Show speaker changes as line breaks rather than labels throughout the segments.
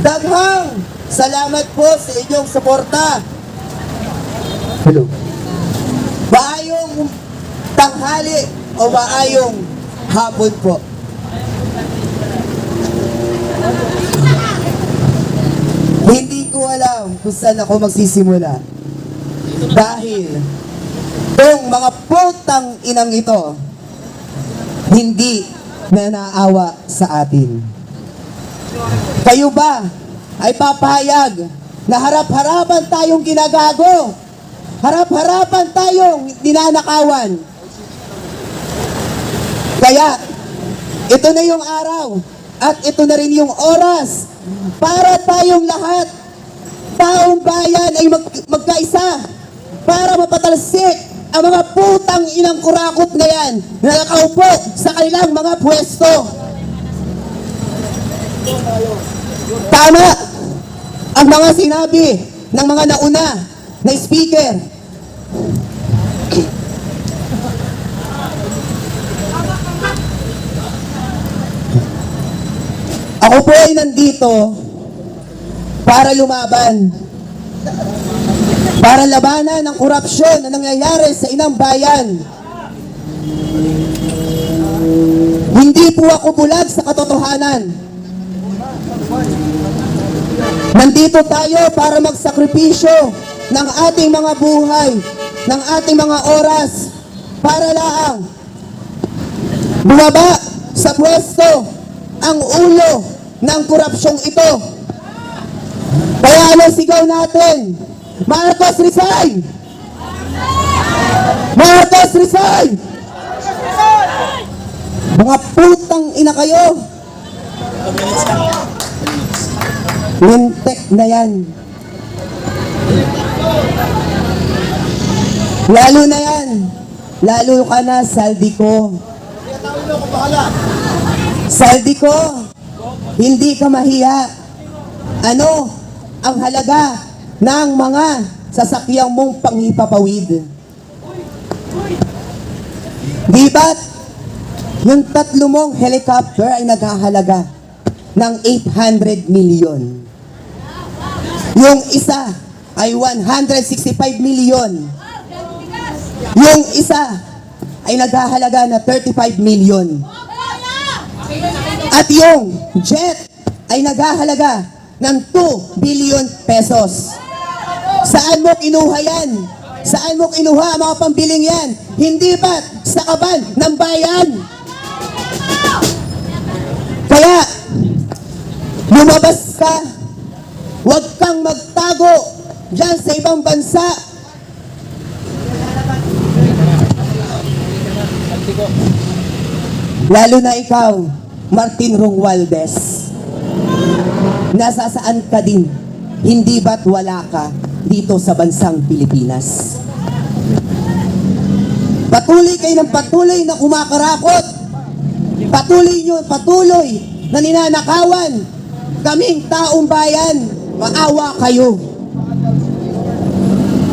Daghang salamat po sa inyong suporta.
Hello.
Maayong tanghali o maayong hapon po. Hindi ko alam kung saan ako magsisimula. Dahil itong mga putang inang ito, hindi na naawa sa atin. Kayo ba ay papayag na harap-harapan tayong ginagago? Harap-harapan tayong ninanakawan? Kaya, ito na yung araw at ito na rin yung oras para tayong lahat, taong bayan ay mag, magkaisa para mapatalsik ang mga putang inang kurakot na yan na nakaupo sa kanilang mga pwesto. Tama ang mga sinabi ng mga nauna na speaker. Ako po ay nandito para lumaban. Para labanan ang korupsyon na nangyayari sa inang bayan. Hindi po ako bulag sa katotohanan. Nandito tayo para magsakripisyo ng ating mga buhay, ng ating mga oras, para lang bumaba sa pwesto ang ulo ng korupsyong ito. Kaya ano sigaw natin? Marcos resign! Marcos resign! Mga putang ina kayo! Lintek na yan. Lalo na yan. Lalo ka na, saldi ko. Saldi ko, hindi ka mahiya. Ano ang halaga ng mga sasakyang mong panghipapawid? Di ba't yung tatlo mong helicopter ay naghahalaga ng 800 million? Yung isa ay 165 million. Yung isa ay naghahalaga na 35 million. At yung jet ay naghahalaga ng 2 billion pesos. Saan mo kinuha yan? Saan mo kinuha mga pambiling yan? Hindi ba sa kaban ng bayan? Kaya, lumabas ka, huwag kang magtago dyan sa ibang bansa. Lalo na ikaw, Martin Romualdez. Nasasaan ka din? Hindi ba't wala ka dito sa bansang Pilipinas? Patuloy kayo ng patuloy na kumakarakot. Patuloy nyo, patuloy na ninanakawan. Kaming taong bayan, maawa kayo.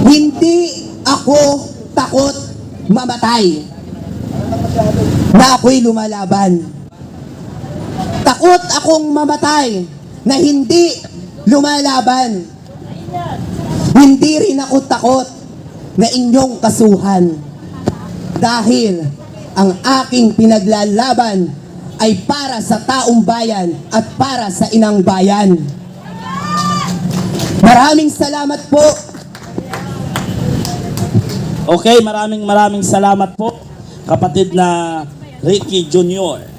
Hindi ako takot mamatay na ako'y lumalaban. Takot akong mamatay na hindi lumalaban. Hindi rin ako takot na inyong kasuhan. Dahil ang aking pinaglalaban ay para sa taong bayan at para sa inang bayan. Maraming salamat po.
Okay, maraming maraming salamat po, kapatid na Ricky Jr.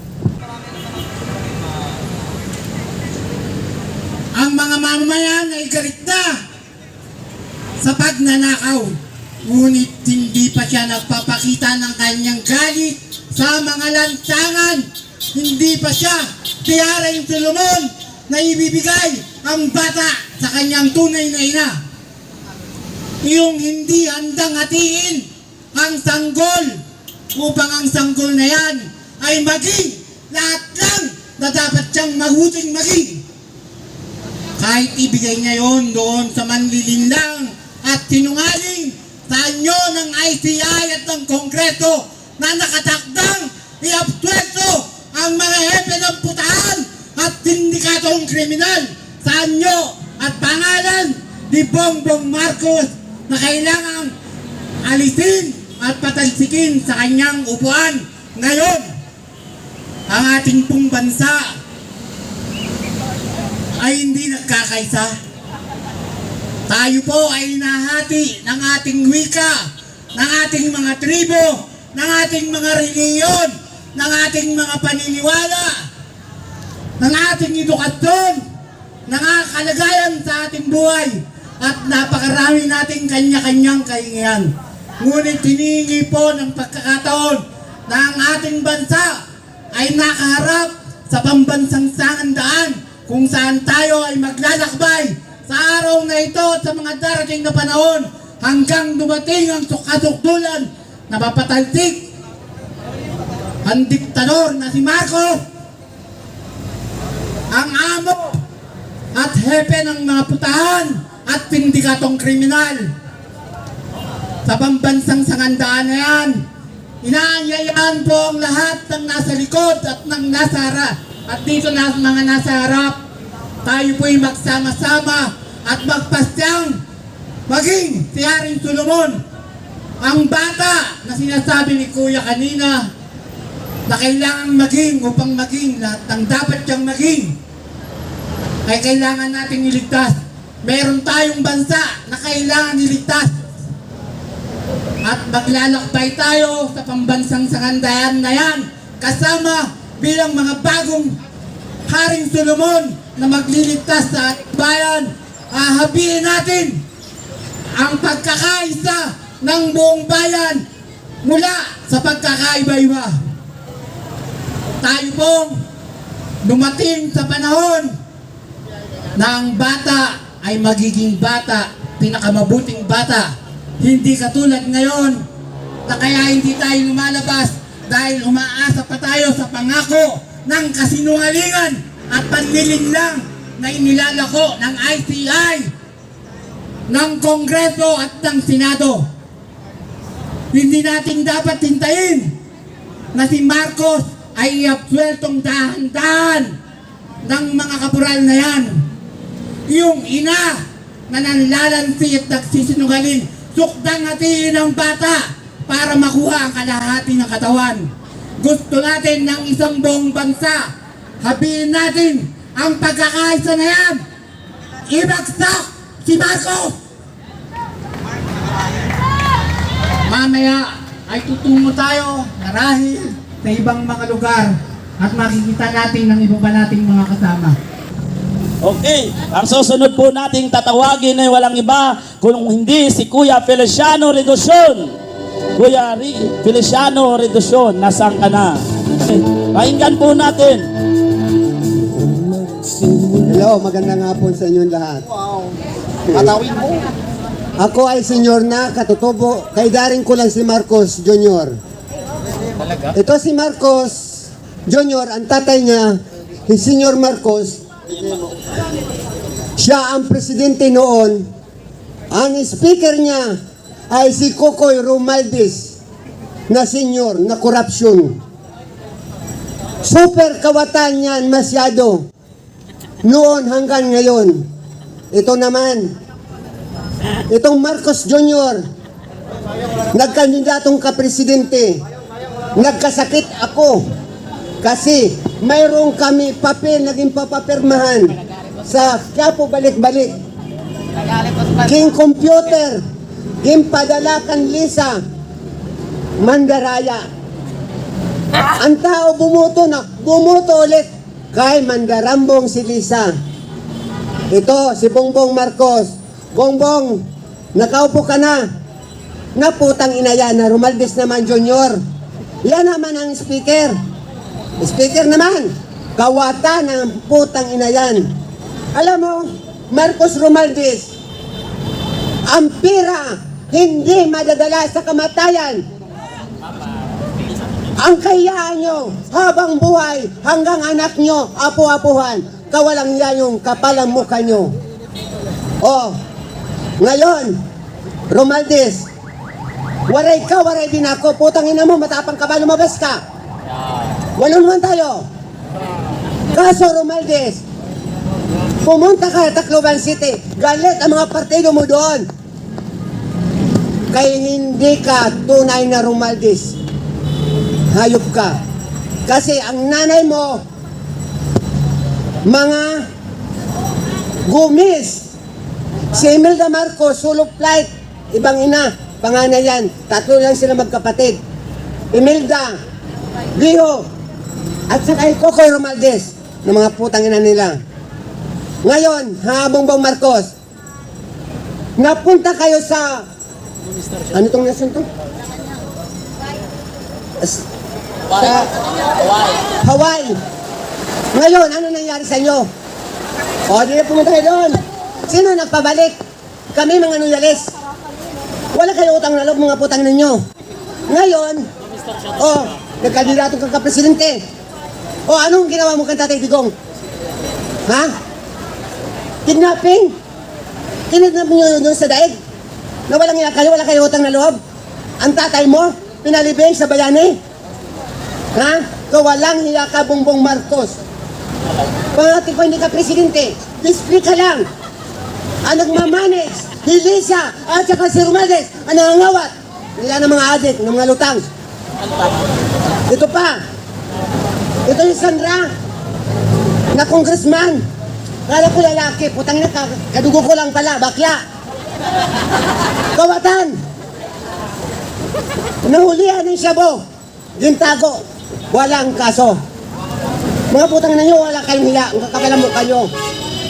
ang mga mamamayan ay galit na sa pagnanakaw. Ngunit hindi pa siya nagpapakita ng kanyang galit sa mga lantangan. Hindi pa siya tiyara yung Solomon na ibibigay ang bata sa kanyang tunay na ina. Yung hindi handang hatiin ang sanggol upang ang sanggol na yan ay maging lahat lang na dapat siyang mahuting maging kahit ibigay niya yon doon sa manlilinlang at sinungaling sa anyo ng ICI at ng Kongreso na nakatakdang iabsuelto ang mga hepe ng putahan at sindikatong kriminal. Sa anyo at pangalan ni Bongbong Marcos na kailangang alisin at patalsikin sa kanyang upuan ngayon. Ang ating pong bansa ay hindi nagkakaisa. Tayo po ay nahati ng ating wika, ng ating mga tribo, ng ating mga reliyon, ng ating mga paniniwala, ng ating edukasyon, ng sa ating buhay, at napakarami nating kanya-kanyang kahingian. Ngunit hiningi po ng pagkakataon na ang ating bansa ay nakaharap sa pambansang sangandaan kung saan tayo ay maglalakbay sa araw na ito at sa mga darating na panahon hanggang dumating ang kasukdulan na mapatalsik ang diktador na si Marcos ang amo at hepe ng mga putahan at sindikatong kriminal. Sa pambansang sangandaan na yan inaanyayahan po ang lahat ng nasa likod at ng nasa harap. At dito na mga nasa harap tayo po'y magsama-sama at magpasyang maging si Haring Solomon. Ang bata na sinasabi ni Kuya kanina na kailangan maging upang maging lahat ng dapat siyang maging ay kailangan nating iligtas. Meron tayong bansa na kailangan iligtas. At maglalakbay tayo sa pambansang sangandayan na yan kasama bilang mga bagong Haring Solomon na magliligtas sa ating bayan. Hahabiin natin ang pagkakaisa ng buong bayan mula sa pagkakaiba-iba. Tayo pong dumating sa panahon na bata ay magiging bata, pinakamabuting bata. Hindi katulad ngayon na kaya hindi tayo lumalabas dahil umaasa pa tayo sa pangako ng kasinungalingan at panlilinlang na inilalako ng ICI, ng Kongreso at ng Senado. Hindi natin dapat hintayin na si Marcos ay iabsueltong dahan-dahan ng mga kapural na yan. Yung ina na nanlalansi at nagsisinungaling, sukdang hatiin ang bata para makuha ang kalahati ng katawan. Gusto natin ng isang buong bansa. Habihin natin ang pagkakaisa na yan. Ibagsak si Marcos! Mamaya ay tutungo tayo marahil sa ibang mga lugar at makikita natin ng iba pa nating mga kasama.
Okay, ang susunod po nating tatawagin ay walang iba kung hindi si Kuya Feliciano Reducion. Kuya Ri- Feliciano Reducion, nasaan ka na? Pakinggan po natin.
Hello, magandang hapon sa inyong lahat. Atawin mo. Ako ay senyor na katutubo. Kay daring ko lang si Marcos Jr. Ito si Marcos Jr. Ang tatay niya, si Senyor Marcos, siya ang presidente noon. Ang speaker niya ay si Kokoy Romaldes na senyor na korupsyon. Super kawatan yan masyado noon hanggang ngayon. Ito naman, itong Marcos Jr., nagkandidatong kapresidente, nagkasakit ako kasi mayroong kami papel naging papapirmahan sa Quiapo balik-balik. King Computer, King Padalakan Lisa, Mandaraya. Ang tao bumuto na, bumuto ulit kay Mandarambong si Lisa. Ito, si Bongbong Marcos. Bongbong, nakaupo ka na. Naputang ina yan na Romaldes naman Junior. Yan naman ang speaker. Speaker naman, kawata ng putang ina yan. Alam mo, Marcos Romaldes, ang pira hindi madadala sa kamatayan. Ang kayaan nyo habang buhay hanggang anak nyo, apu-apuhan, kawalang yan yung kapalang mukha nyo. Oh, ngayon, Romaldes, waray ka, waray din ako, putang ina mo, matapang ka ba, lumabas ka? Walo naman tayo. Kaso Romaldes, Pumunta ka sa Tacloban City. Galit ang mga partido mo doon. Kaya hindi ka tunay na Romaldis. Hayop ka. Kasi ang nanay mo, mga gumis. Si Imelda Marcos, sulok flight. Ibang ina, panganay yan. Tatlo lang sila magkapatid. Imelda, Leo, at saka ikaw kay Romaldes, ng mga putang ina nila. Ngayon, ha, Bongbong Marcos, napunta kayo sa, ano tong nation to? As- Sa Hawaii. Ngayon, ano nangyari sa inyo? O, di na pumunta kayo doon. Sino nagpabalik? Kami mga nuyalis. Wala kayo utang na loob mga putang ninyo. Ngayon, oh, nagkandidato kang kapresidente. O, anong ginawa mo kang tatay Digong? Ha? Kidnapping? Kinidnap niyo doon sa daig? Na walang kayo, wala kayo utang na loob? Ang tatay mo, pinalibing sa bayani? Ha? Kawalang hiya ka, Bongbong Marcos. Pangati ko hindi ka presidente, display ka lang. Ang nagmamanage, Hilisa, at saka si Romales, ang nangangawat. Nila ng mga adik, ng mga lutang. Ito pa. Ito yung Sandra, na congressman. Kala ko lalaki, putang ina, ka- kadugo ko lang pala, bakla. Kawatan. Nahulihan ng Shabu. Gintago. Walang kaso. Mga putang na nyo, wala kayong hila. Mo kayo.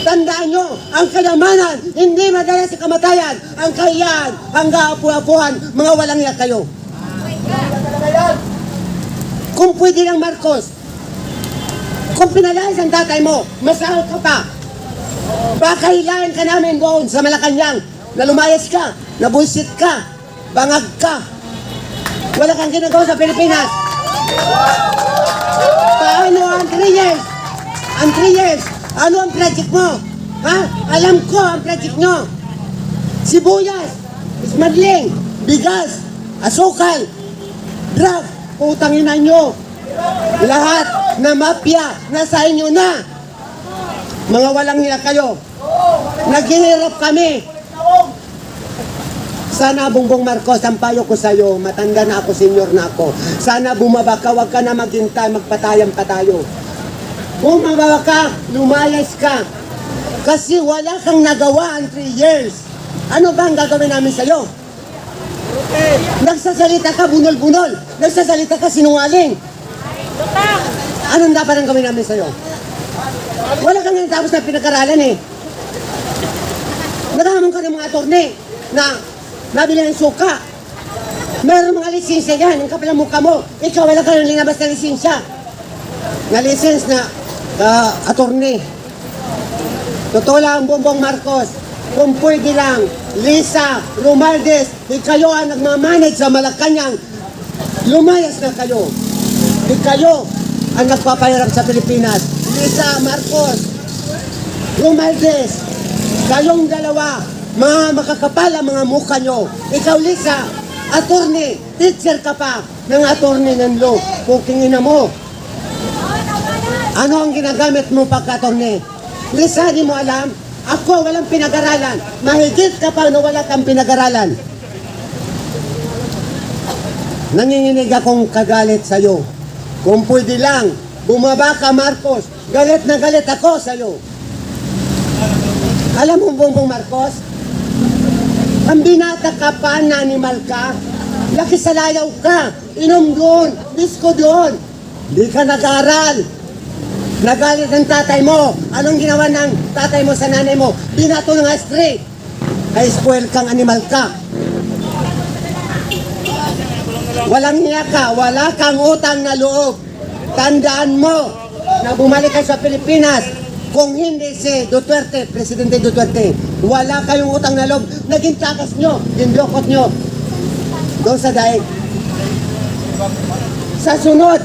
Tandaan nyo, ang kayamanan, hindi madala sa kamatayan. Ang kayaan, ang gaapu-apuhan, mga walang hiya kayo. Kung pwede lang, Marcos, kung pinalayas ang tatay mo, masahal ka pa. Baka hilahin ka namin doon sa Malacanang na lumayas ka, na bullshit ka, bangag ka. Wala kang ginagawa sa Pilipinas. Paano ang 3 years? Ang 3 years, ano ang project mo? Ha? Alam ko ang project nyo. Sibuyas, smuggling, bigas, asukal, drug, utangin na nyo. Lahat na mafia, nasa inyo na. Mga walang hiya kayo. Naghihirap kami. Sana Bongbong Marcos, ang payo ko sa'yo, matanda na ako, senior na ako. Sana bumaba ka, wag ka na maghintay, magpatayang pa tayo. Bumaba ka, lumayas ka. Kasi wala kang nagawa ang 3 years. Ano ba ang gagawin namin sa'yo? Nagsasalita ka, bunol-bunol. Nagsasalita ka, sinungaling. Anong dapat ang gawin namin sa'yo? Wala kang tapos na pinag-aralan eh. Naghamon ka ng mga attorney na nabili ng suka. Meron mga lisensya yan, ang kapal ng mukha mo. Ikaw wala ka nang linabas na lisensya. Na lisens na uh, attorney. Totoo lang, Bongbong Marcos. Kung pwede lang, Lisa, Romaldes, di kayo ang nagmamanage sa Malacanang. Lumayas na kayo. Di kayo ang nagpapahirap sa Pilipinas. Lisa, Marcos, Romaldes, kayong dalawa, mga makakapal ang mga mukha nyo. Ikaw, Lisa, attorney, teacher ka pa ng attorney ng law. Pukingin na mo. Ano ang ginagamit mo pagka-attorney? Lisa, di mo alam? Ako, walang pinag-aralan. Mahigit ka pa na wala kang pinag-aralan. Nanginginig akong kagalit sa'yo. Kung pwede lang, bumaba ka, Marcos. Galit na galit ako sa'yo. Alam mo, Bongbong Marcos, ang binata ka pa, animal ka, laki sa layaw ka, inom doon, disco doon. Di ka nag-aral. Nagalit ang tatay mo. Anong ginawa ng tatay mo sa nanay mo? Binato ng astray. Ay spoil kang animal ka. Walang hiya ka, wala kang utang na loob. Tandaan mo na bumalik ka sa Pilipinas. Kung hindi si Duterte, Presidente Duterte, wala kayong utang na loob. Naging takas nyo, dinlokot nyo. Doon sa daig. Sa sunod,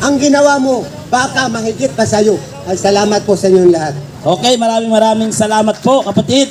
ang ginawa mo, baka mahigit pa sa'yo. Ay salamat po sa inyong lahat.
Okay, maraming maraming salamat po kapatid.